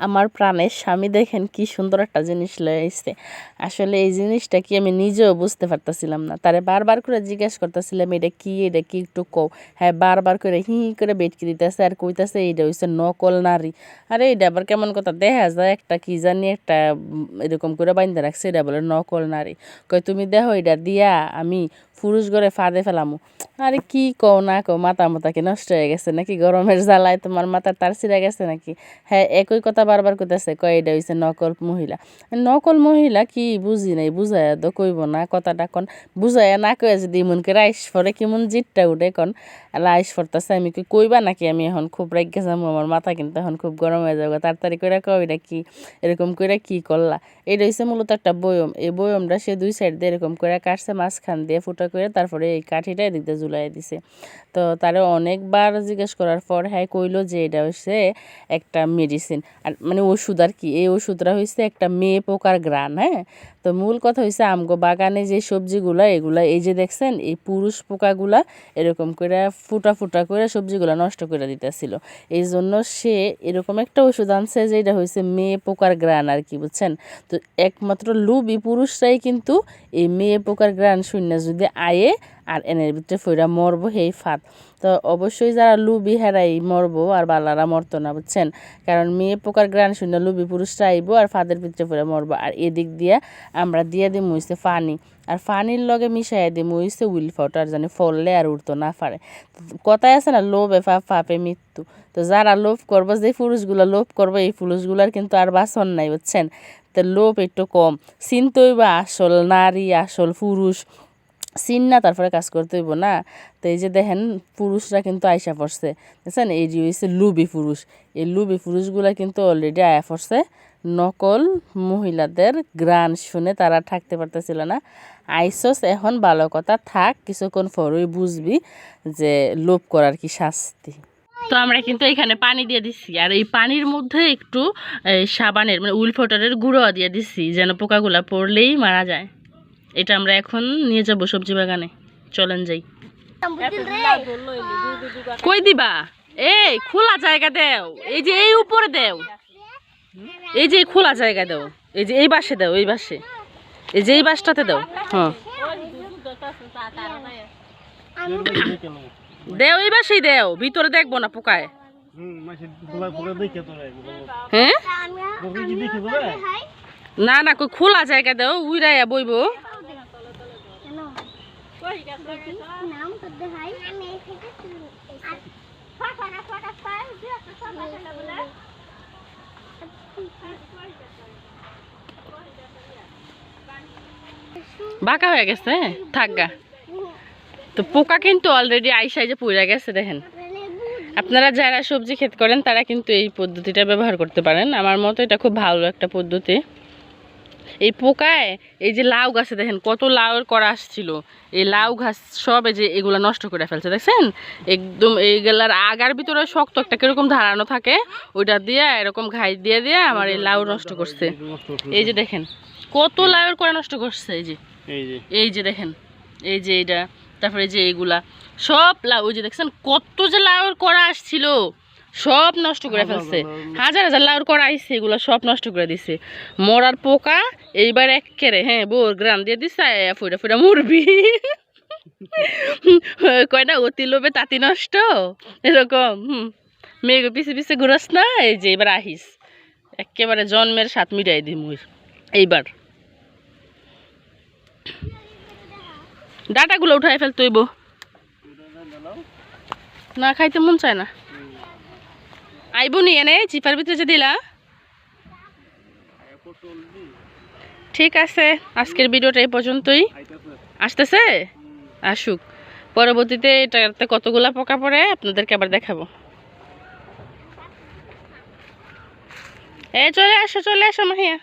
আমার প্রাণের স্বামী দেখেন কি সুন্দর একটা জিনিস লয়ে আসছে আসলে এই জিনিসটা কি আমি নিজেও বুঝতে পারতাছিলাম না। তারে বারবার করে জিজ্ঞেস করতেছিলাম, এটা কি? এটা কি একটু কও? হ্যাঁ বারবার করে হি করে বেটকি দিতেছে আর কইতাছে এইটা হইছে নকল নারী। আরে এইটা আবার কেমন কথা? দেখা যায় একটা কি জানি একটা এরকম করে বাইন্দা রাখছে এটা বলে নকল নারী। কই তুমি দেখো এটা দিয়া আমি পুরুষ ঘরে ফাঁদে ফেলামু। আরে কি কও না কও, মাথা মাথা কি নষ্ট হয়ে গেছে নাকি? গরমের জ্বালায় তোমার মাথা তার ছিঁড়ে গেছে নাকি? হ্যাঁ একই কথা বারবার কইতেছে, কয় এটা হইছে নকল মহিলা। নকল মহিলা কি বুঝি নাই বুঝাইয়া তো কইব না কথাটা কন। বুঝাইয়া না কয়ে যদি মন রাইস ফরে কেমন জিটটা উঠে কোন। রাইস ফরতাছে আমি কি কইবা নাকি? আমি এখন খুব রেগে যাব, আমার মাথা কিন্তু এখন খুব গরম হয়ে যাবে। তাড়াতাড়ি করে কও এটা কি? এরকম করে কি করলা? এটা হইছে মূলত একটা বয়ম। এই বয়মটা সে দুই সাইড দিয়ে এরকম করে কাটছে, মাঝখান দিয়ে ফুটা করে তারপরে এই কাঠিটা এদিক ঝুলাই দিছে। তো তারে অনেকবার জিজ্ঞেস করার পর হ্যাঁ কইলো যে এটা হচ্ছে একটা মেডিসিন আর মানে ওষুধ আর কি, এই ওষুধটা হচ্ছে একটা মেয়ে পোকার গ্রান হ্যাঁ? তো মূল কথা হয়েছে আমগো বাগানে যে সবজিগুলা, এগুলা এই যে দেখছেন, এই পুরুষ পোকাগুলা এরকম করে ফুটা ফুটা করে সবজিগুলা নষ্ট করে দিতেছিল। এই জন্য সে এরকম একটা ওষুধ আনছে যেটা হয়েছে মেয়ে পোকার গ্রান আর কি, বুঝছেন? তো একমাত্র লুবি পুরুষরাই কিন্তু এই মেয়ে পোকার গ্রান শূন্য যদি আয়ে আর এনের ভিতরে ফইরা মরবো সেই ফাঁদ। তো অবশ্যই যারা লুবি হেরাই মরবো আর বালারা মরতো না, বুঝছেন? কারণ মেয়ে পোকার গ্রান শূন্য লুবি পুরুষরা আইবো আর ফাঁদের ভিতরে ফইরা মরবো। আর এদিক দিয়ে আমরা দিয়ে দিই মুইছে ফানি। আর পানির লগে মিশাইয়া দিই মুইছে উইল ফাউটার জানি ফললে আর উঠতো না পারে কথায় আছে না, লোভে ফাপ, ফাপে মৃত্যু। তো যারা লোভ করব যে পুরুষগুলো লোভ করব, এই পুরুষগুলার কিন্তু আর বাসন নাই, বুঝছেন? তো লোভ একটু কম। চিনতই বা আসল নারী, আসল পুরুষ। চিন না, তারপরে কাজ করতে হইব না। তো এই যে দেখেন, পুরুষরা কিন্তু আয়সা পড়ছে। দেখছেন? এই যে হচ্ছে লুবি পুরুষ। এই লুবি পুরুষগুলা কিন্তু অলরেডি আয়া পড়ছে। নকল মহিলাদের গ্রান শুনে তারা থাকতে পারতেছিল না। আইসস, এখন ভালো কথা, থাক, কিছুক্ষণ পরই বুঝবি যে লোভ করার কি শাস্তি। তো আমরা কিন্তু এখানে পানি দিয়ে দিচ্ছি আর এই পানির মধ্যে একটু সাবানের মানে উইল ফটারের গুঁড়ো দিয়ে দিচ্ছি যেন পোকাগুলা পড়লেই মারা যায়। এটা আমরা এখন নিয়ে যাব সবজি বাগানে। চলেন যাই। কই দিবা? এই খোলা জায়গা দেও। এই যে এই উপরে দেও। এই যে এই খোলা জায়গা দেও। এই যে এই বাসে দাও এই বাসে এই যে এই বাসটাতে দাও। হ্যাঁ। দেও এই বাসেই দেও। ভিতরে দেখব না পোকায়। হ্যাঁ? না না কই খোলা জায়গা দাও উইরাইয়া বইবো। নাম হয় আমি এখানে বাঁকা হয়ে গেছে থাক গা। তো পোকা কিন্তু অলরেডি আইসাই যে পুড়ে গেছে দেখেন। আপনারা যারা সবজি ক্ষেত করেন তারা কিন্তু এই পদ্ধতিটা ব্যবহার করতে পারেন। আমার মতো এটা খুব ভালো একটা পদ্ধতি। এই পোকায় এই যে লাউ গাছে দেখেন কত লাউয়ের করা আসছিল। এই লাউ ঘাস সব এই যে এগুলা নষ্ট করে ফেলছে দেখছেন? একদম এইগুলার আগার ভিতরে শক্ত একটা কীরকম ধারানো থাকে ওইটা দিয়ে এরকম ঘাই দিয়ে দিয়ে আমার এই লাউ নষ্ট করছে। এই যে দেখেন কত লাউয়ের করা নষ্ট করছে এই যে। এই যে। দেখেন এই যে এইটা তারপরে যে এইগুলা সব লাউ ওই যে দেখছেন কত যে লাউর করা আসছিল। সব নষ্ট করে ফেলছে। হাজার হাজার লাউর করা আইছে এগুলো সব নষ্ট করে দিছে। মরার পোকা এইবার একেরে হ্যাঁ বোর গ্রাম দিয়ে দিছে ফুটা ফুটা মুরবি। কয়টা? অতি লোভে তাঁতি নষ্ট? এরকম হুম। মেঘ পিছে পিছে ঘুরাস না? এই যে এবার আহিস। একেবারে জন্মের সাত মিটাই দি মুই এইবার। ডাটাগুলো উঠাই ফেলতে হইব না খাইতে মন চায় না। আইব নিয়ে এনে চিপার ভিতরে দিলা। ঠিক আছে, আজকের ভিডিওটা এই পর্যন্তই। আসতেছে? আসুক। পরবর্তীতে এটাতে কতগুলা পোকা পড়ে, আপনাদেরকে আবার দেখাবো। এ, চলে আসো চলে আসো মাহিয়া।